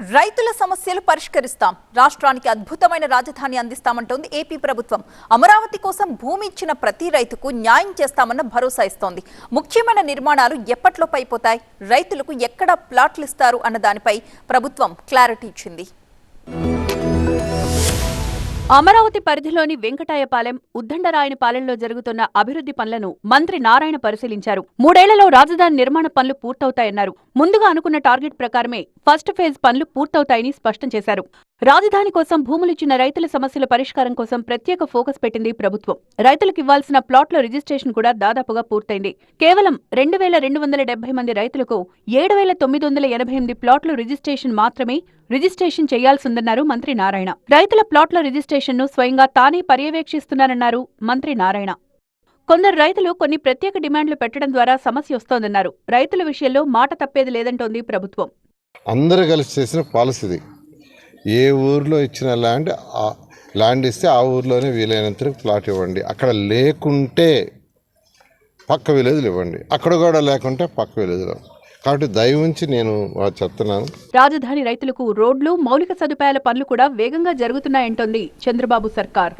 రైతుల సమస్యలు పరిష్కరిస్తాం. రాష్ట్రానికి అద్భుతమైన రాజధాని అందిస్తామంటోంది ఏపీ ప్రభుత్వం. అమరావతి కోసం భూమి ఇచ్చిన ప్రతి రైతుకు న్యాయం చేస్తామన్న భరోసా ఇస్తోంది. ముఖ్యమైన నిర్మాణాలు ఎప్పట్లో పైపోతాయి రైతులకు ఎక్కడ ప్లాట్లు ఇస్తారు? అన్న దానిపై ప్రభుత్వం క్లారిటీ ఇచ్చింది. అమరావతి పరిధిలోని వెంకటాయపాలెం ఉద్దండరాయనిపాలెంలో జరుగుతున్న అభివృద్ధి పనులను మంత్రి నారాయణ పరిశీలించారు. మూడేళ్ళలో రాజధాని నిర్మాణ పనులు పూర్తవుతాయన్నారు. ముందుగా అనుకున్న టార్గెట్ ప్రకారమే ఫస్ట్ ఫేజ్ పనులు పూర్తవుతాయని స్పష్టం చేశారు. రాజధాని కోసం భూములిచ్చిన రైతుల సమస్యల పరిష్కారం కోసం ప్రత్యేక ఫోకస్ పెట్టింది ప్రభుత్వం. రైతులకు ఇవ్వాల్సిన ప్లాట్ల రిజిస్ట్రేషన్ కూడా దాదాపుగా పూర్తయింది. కేవలం రెండు వేల రెండు వందల డెబ్బై మంది రైతులకు ఏడు వేల తొమ్మిది వందల ఎనభై ఎనిమిది ప్లాట్ల రిజిస్ట్రేషన్ మాత్రమే రిజిస్ట్రేషన్ చేయాల్సిందన్నారు మంత్రి నారాయణ. రైతుల ప్లాట్ల రిజిస్ట్రేషన్ను స్వయంగా తానే పర్యవేక్షిస్తున్నారన్నారు మంత్రి నారాయణ. కొందరు రైతులు కొన్ని ప్రత్యేక డిమాండ్లు పెట్టడం ద్వారా సమస్య వస్తోందన్నారు. రైతుల విషయంలో మాట తప్పేది లేదంటోంది ప్రభుత్వం. అందరూ కలిసి చేసిన పాలసీది. ఏ ఊర్లో ఇచ్చిన ల్యాండ్ ల్యాండ్ ఇస్తే ఆ ఊర్లోనే వీలైనంత ప్లాట్ ఇవ్వండి. అక్కడ లేకుంటే పక్క విలేజ్లు ఇవ్వండి. అక్కడ కూడా లేకుంటే పక్క విలేజ్లో కాబట్టి దయ ఉంచి నేను చెప్తున్నాను. రాజధాని రైతులకు రోడ్లు మౌలిక సదుపాయాల పనులు కూడా వేగంగా జరుగుతున్నాయంటోంది చంద్రబాబు సర్కార్.